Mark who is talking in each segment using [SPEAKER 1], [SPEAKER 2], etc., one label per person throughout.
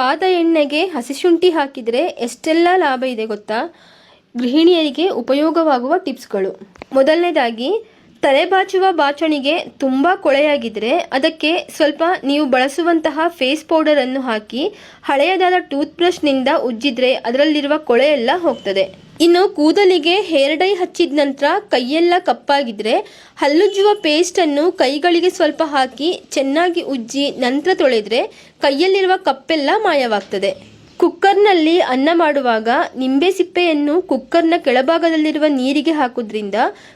[SPEAKER 1] ಕಾದ ಎಣ್ಣೆಗೆ ಹಸಿಶುಂಠಿ ಹಾಕಿದರೆ ಎಷ್ಟೆಲ್ಲ ಲಾಭ ಇದೆ ಗೊತ್ತಾ? ಗೃಹಿಣಿಯರಿಗೆ ಉಪಯೋಗವಾಗುವ ಟಿಪ್ಸ್ಗಳು. ಮೊದಲನೇದಾಗಿ, ತಲೆ ಬಾಚುವ ಬಾಚಣಿಗೆ ತುಂಬ ಕೊಳೆಯಾಗಿದ್ದರೆ ಅದಕ್ಕೆ ಸ್ವಲ್ಪ ನೀವು ಬಳಸುವಂತಹ ಫೇಸ್ ಪೌಡರನ್ನು ಹಾಕಿ ಹಳೆಯದಾದ ಟೂತ್ ಬ್ರಷ್ನಿಂದ ಉಜ್ಜಿದ್ರೆ ಅದರಲ್ಲಿರುವ ಕೊಳೆಯೆಲ್ಲ ಹೋಗ್ತದೆ. ಇನ್ನು ಕೂದಲಿಗೆ ಹೇರ್ ಡೈ ಹಚ್ಚಿದ ನಂತರ ಕೈಯೆಲ್ಲ ಕಪ್ಪಾಗಿದ್ರೆ ಹಲ್ಲುಜ್ಜುವ ಪೇಸ್ಟನ್ನು ಕೈಗಳಿಗೆ ಸ್ವಲ್ಪ ಹಾಕಿ ಚೆನ್ನಾಗಿ ಉಜ್ಜಿ ನಂತರ ತೊಳೆದ್ರೆ ಕೈಯಲ್ಲಿರುವ ಕಪ್ಪೆಲ್ಲ ಮಾಯವಾಗ್ತದೆ. ಕುಕ್ಕರ್ನಲ್ಲಿ ಅನ್ನ ಮಾಡುವಾಗ ನಿಂಬೆ ಸಿಪ್ಪೆಯನ್ನು ಕುಕ್ಕರ್ನ ಕೆಳಭಾಗದಲ್ಲಿರುವ ನೀರಿಗೆ ಹಾಕೋದ್ರಿಂದ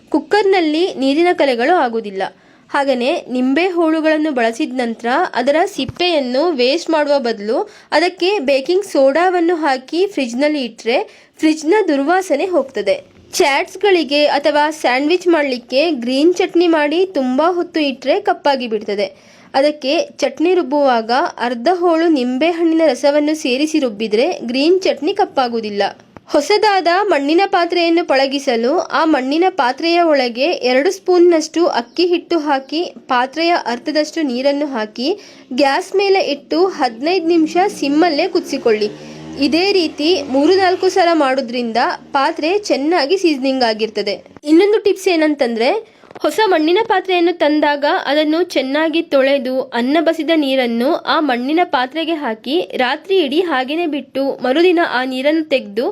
[SPEAKER 1] ಕುಕ್ಕರ್ನಲ್ಲಿ ನೀರಿನ ಕಲೆಗಳು ಆಗುವುದಿಲ್ಲ. ಹಾಗೆಯೇ ನಿಂಬೆ ಹೋಳುಗಳನ್ನು ಬಳಸಿದ ನಂತರ ಅದರ ಸಿಪ್ಪೆಯನ್ನು ವೇಸ್ಟ್ ಮಾಡುವ ಬದಲು ಅದಕ್ಕೆ ಬೇಕಿಂಗ್ ಸೋಡಾವನ್ನು ಹಾಕಿ ಫ್ರಿಜ್ನಲ್ಲಿ ಇಟ್ಟರೆ ಫ್ರಿಜ್ನ ದುರ್ವಾಸನೆ ಹೋಗ್ತದೆ. ಚಾಟ್ಸ್ಗಳಿಗೆ ಅಥವಾ ಸ್ಯಾಂಡ್ವಿಚ್ ಮಾಡಲಿಕ್ಕೆ ಗ್ರೀನ್ ಚಟ್ನಿ ಮಾಡಿ ತುಂಬ ಹೊತ್ತು ಇಟ್ಟರೆ ಕಪ್ಪಾಗಿ ಬಿಡ್ತದೆ. ಅದಕ್ಕೆ ಚಟ್ನಿ ರುಬ್ಬುವಾಗ ಅರ್ಧ ಹೋಳು ನಿಂಬೆಹಣ್ಣಿನ ರಸವನ್ನು ಸೇರಿಸಿ ರುಬ್ಬಿದರೆ ಗ್ರೀನ್ ಚಟ್ನಿ ಕಪ್ಪಾಗುವುದಿಲ್ಲ. ಹೊಸದಾದ ಮಣ್ಣಿನ ಪಾತ್ರೆಯನ್ನು ಪಳಗಿಸಲು ಆ ಮಣ್ಣಿನ ಪಾತ್ರೆಯ ಒಳಗೆ ಎರಡು ಸ್ಪೂನ್ನಷ್ಟು ಅಕ್ಕಿ ಹಿಟ್ಟು ಹಾಕಿ, ಪಾತ್ರೆಯ ಅರ್ಧದಷ್ಟು ನೀರನ್ನು ಹಾಕಿ, ಗ್ಯಾಸ್ ಮೇಲೆ ಇಟ್ಟು ಹದಿನೈದು ನಿಮಿಷ ಸಿಮ್ಮಲ್ಲೇ ಕುದಿಸಿಕೊಳ್ಳಿ. ಇದೇ ರೀತಿ ಮೂರು ನಾಲ್ಕು ಸಲ ಮಾಡೋದ್ರಿಂದ ಪಾತ್ರೆ ಚೆನ್ನಾಗಿ ಸೀಸನಿಂಗ್ ಆಗಿರ್ತದೆ. ಇನ್ನೊಂದು ಟಿಪ್ಸ್ ಏನಂತಂದ್ರೆ ಹೊಸ ಮಣ್ಣಿನ ಪಾತ್ರೆಯನ್ನು ತಂದಾಗ ಅದನ್ನು ಚೆನ್ನಾಗಿ ತೊಳೆದು ಅನ್ನ ಬಸಿದ ನೀರನ್ನು ಆ ಮಣ್ಣಿನ ಪಾತ್ರೆಗೆ ಹಾಕಿ ರಾತ್ರಿ ಇಡೀ ಹಾಗೇನೆ ಬಿಟ್ಟು ಮರುದಿನ ಆ ನೀರನ್ನು ತೆಗೆದು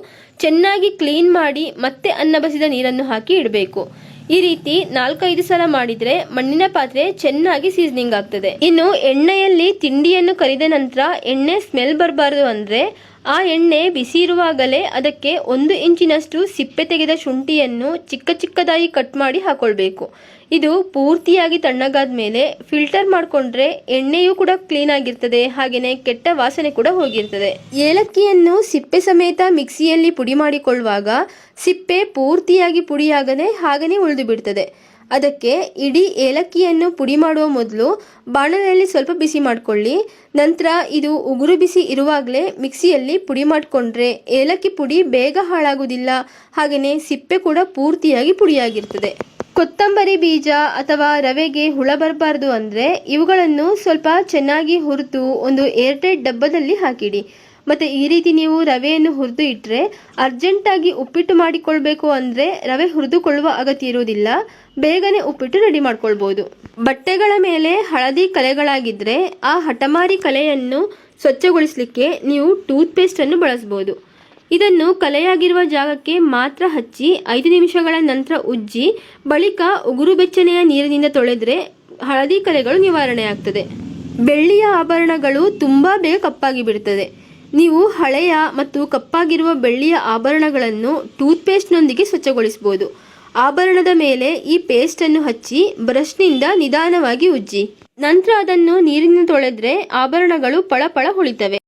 [SPEAKER 1] ಚೆನ್ನಾಗಿ ಕ್ಲೀನ್ ಮಾಡಿ ಮತ್ತೆ ಅನ್ನ ಬಸಿದ ನೀರನ್ನು ಹಾಕಿ ಇಡಬೇಕು. ಈ ರೀತಿ ನಾಲ್ಕೈದು ಸಲ ಮಾಡಿದ್ರೆ ಮಣ್ಣಿನ ಪಾತ್ರೆ ಚೆನ್ನಾಗಿ ಸೀಸನಿಂಗ್ ಆಗ್ತದೆ. ಇನ್ನು ಎಣ್ಣೆಯಲ್ಲಿ ತಿಂಡಿಯನ್ನು ಕರಿದ ನಂತರ ಎಣ್ಣೆ ಸ್ಮೆಲ್ ಬರಬಾರದು ಅಂದ್ರೆ ಆ ಎಣ್ಣೆ ಬಿಸಿ ಇರುವಾಗಲೇ ಅದಕ್ಕೆ ಒಂದು ಇಂಚಿನಷ್ಟು ಸಿಪ್ಪೆ ತೆಗೆದ ಶುಂಠಿಯನ್ನು ಚಿಕ್ಕ ಚಿಕ್ಕದಾಗಿ ಕಟ್ ಮಾಡಿ ಹಾಕೊಳ್ಬೇಕು. ಇದು ಪೂರ್ತಿಯಾಗಿ ತಣ್ಣಗಾದ ಮೇಲೆ ಫಿಲ್ಟರ್ ಮಾಡಿಕೊಂಡ್ರೆ ಎಣ್ಣೆಯೂ ಕೂಡ ಕ್ಲೀನ್ ಆಗಿರ್ತದೆ ಹಾಗೆಯೇ ಕೆಟ್ಟ ವಾಸನೆ ಕೂಡ ಹೋಗಿರ್ತದೆ. ಏಲಕ್ಕಿಯನ್ನು ಸಿಪ್ಪೆ ಸಮೇತ ಮಿಕ್ಸಿಯಲ್ಲಿ ಪುಡಿ ಮಾಡಿಕೊಳ್ಳುವಾಗ ಸಿಪ್ಪೆ ಪೂರ್ತಿಯಾಗಿ ಪುಡಿಯಾಗದೆ ಹಾಗೆಯೇ ಉಳಿದು ಬಿಡ್ತದೆ. ಅದಕ್ಕೆ ಇಡೀ ಏಲಕ್ಕಿಯನ್ನು ಪುಡಿ ಮಾಡುವ ಮೊದಲು ಬಾಣಲೆಯಲ್ಲಿ ಸ್ವಲ್ಪ ಬಿಸಿ ಮಾಡಿಕೊಳ್ಳಿ. ನಂತರ ಇದು ಉಗುರು ಬಿಸಿ ಇರುವಾಗಲೇ ಮಿಕ್ಸಿಯಲ್ಲಿ ಪುಡಿ ಮಾಡಿಕೊಂಡ್ರೆ ಏಲಕ್ಕಿ ಪುಡಿ ಬೇಗ ಹಾಳಾಗುವುದಿಲ್ಲ. ಹಾಗೆಯೇ ಸಿಪ್ಪೆ ಕೂಡ ಪೂರ್ತಿಯಾಗಿ ಪುಡಿಯಾಗಿರ್ತದೆ. ಕೊತ್ತಂಬರಿ ಬೀಜ ಅಥವಾ ರವೆಗೆ ಹುಳ ಬರಬಾರ್ದು ಅಂದರೆ ಇವುಗಳನ್ನು ಸ್ವಲ್ಪ ಚೆನ್ನಾಗಿ ಹುರಿದು ಒಂದು ಏರ್ಟೈಟ್ ಡಬ್ಬದಲ್ಲಿ ಹಾಕಿಡಿ. ಮತ್ತು ಈ ರೀತಿ ನೀವು ರವೆಯನ್ನು ಹುರಿದು ಇಟ್ಟರೆ ಅರ್ಜೆಂಟಾಗಿ ಉಪ್ಪಿಟ್ಟು ಮಾಡಿಕೊಳ್ಬೇಕು ಅಂದರೆ ರವೆ ಹುರಿದುಕೊಳ್ಳುವ ಅಗತ್ಯ ಇರುವುದಿಲ್ಲ. ಬೇಗನೆ ಉಪ್ಪಿಟ್ಟು ರೆಡಿ ಮಾಡ್ಕೊಳ್ಬೋದು. ಬಟ್ಟೆಗಳ ಮೇಲೆ ಹಳದಿ ಕಲೆಗಳಾಗಿದ್ದರೆ ಆ ಹಠಮಾರಿ ಕಲೆಯನ್ನು ಸ್ವಚ್ಛಗೊಳಿಸಲಿಕ್ಕೆ ನೀವು ಟೂತ್ ಪೇಸ್ಟನ್ನು ಬಳಸ್ಬೋದು. ಇದನ್ನು ಕಲೆಯಾಗಿರುವ ಜಾಗಕ್ಕೆ ಮಾತ್ರ ಹಚ್ಚಿ ಐದು ನಿಮಿಷಗಳ ನಂತರ ಉಜ್ಜಿ ಬಳಿಕ ಉಗುರು ಬೆಚ್ಚನೆಯ ನೀರಿನಿಂದ ತೊಳೆದರೆ ಹಳದಿ ಕಲೆಗಳು ನಿವಾರಣೆ ಆಗ್ತದೆ ಬೆಳ್ಳಿಯ ಆಭರಣಗಳು ತುಂಬಾ ಬೇಗ ಕಪ್ಪಾಗಿ ಬಿಡುತ್ತದೆ ನೀವು ಹಳೆಯ ಮತ್ತು ಕಪ್ಪಾಗಿರುವ ಬೆಳ್ಳಿಯ ಆಭರಣಗಳನ್ನು ಟೂತ್ ಪೇಸ್ಟ್ನೊಂದಿಗೆ ಸ್ವಚ್ಛಗೊಳಿಸಬಹುದು. ಆಭರಣದ ಮೇಲೆ ಈ ಪೇಸ್ಟ್ ಅನ್ನು ಹಚ್ಚಿ ಬ್ರಷ್ನಿಂದ ನಿಧಾನವಾಗಿ ಉಜ್ಜಿ. ನಂತರ ಅದನ್ನು ನೀರಿನ ತೊಳೆದ್ರೆ ಆಭರಣಗಳು ಪಳಪಳ ಹೊಳಿತವೆ.